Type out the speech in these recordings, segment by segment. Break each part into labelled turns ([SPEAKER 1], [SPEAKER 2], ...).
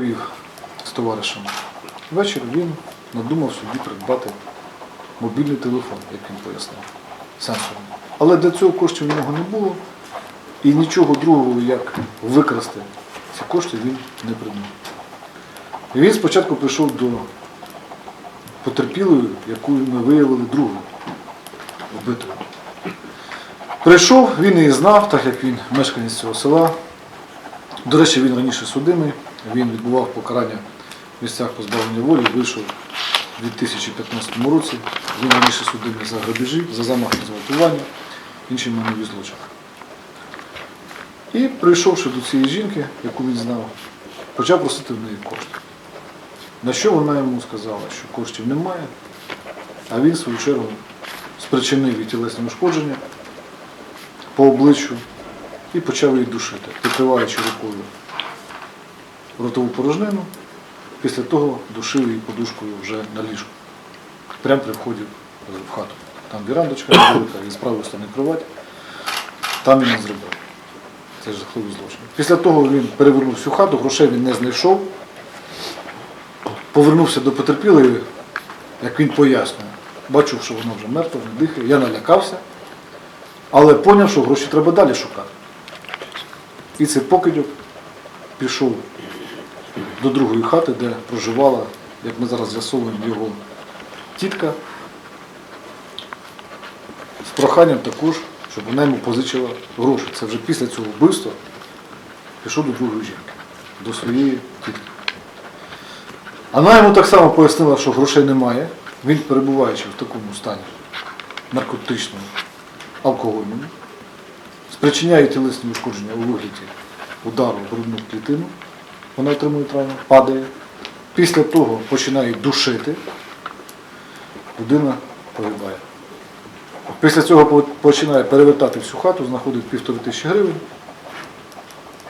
[SPEAKER 1] Вів з товаришем. Ввечері він надумав собі придбати мобільний телефон, як він пояснив, сенсорний. Але для цього коштів у нього не було, і нічого другого, як викрасти ці кошти, він не придумав. І він спочатку прийшов до потерпілої, яку ми виявили другою вбитою. Прийшов, він її знав, так як він мешканець цього села. До речі, він раніше судимий, він відбував покарання в місцях позбавлення волі, вийшов у 2015 році. Він раніше судимий за грабежі, за замах на зґвалтування, інші майнові злочини. І прийшовши до цієї жінки, яку він знав, почав просити в неї кошти. На що вона йому сказала, що коштів немає, а він, в свою чергу, спричинив їй тілесне ушкодження по обличчю і почав її душити, прикриваючи рукою ротову порожнину. Після того душив її подушкою вже на ліжку, прямо при вході в хату. Там вірандочка невелика, і з правої сторони кровать. Там він зробив. Це ж жахливий злочин. Після того він перевернув всю хату, грошей він не знайшов. Повернувся до потерпілої, як він пояснює. Бачив, що вона вже мертва, не дихає. Я налякався, але зрозумів, що гроші треба далі шукати. І цей покидьок пішов до другої хати, де проживала, як ми зараз з'ясовуємо, його тітка, з проханням також, щоб вона йому позичила гроші. Це вже після цього вбивства пішов до другої жінки, до своєї тітки. Вона йому так само пояснила, що грошей немає. Він, перебуваючи в такому стані наркотичному, алкогольному, спричиняє тілесні ушкодження у вигляді удару в грудну клітину, вона отримує травму, падає. Після того починає душити, людина погибає. Після цього починає перевертати всю хату, знаходить півтори тисячі гривень.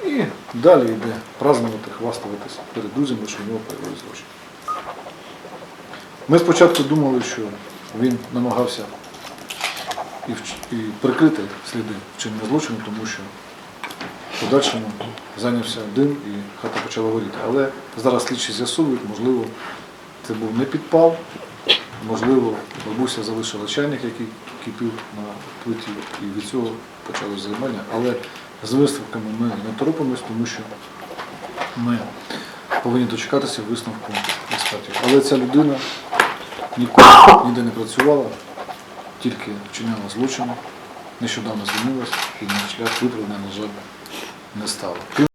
[SPEAKER 1] І далі йде празднувати, хвастуватися перед друзями, що в нього появилися гроші. Ми спочатку думали, що він намагався і, прикрити сліди вчинення злочину, тому що подальшому зайнявся дим і хата почала горіти. Але зараз слідчі з'ясовують, можливо, це був не підпал, можливо, бабуся залишила чайник, який кипів на плиті, і від цього почалося займання. Але з висновками ми не торопимось, тому що ми повинні дочекатися висновку експертів. Але ця людина ніколи ніде не працювала, тільки вчиняла злочини, нещодавно звільнилась і на шлях виправдання, на жаль, не стала.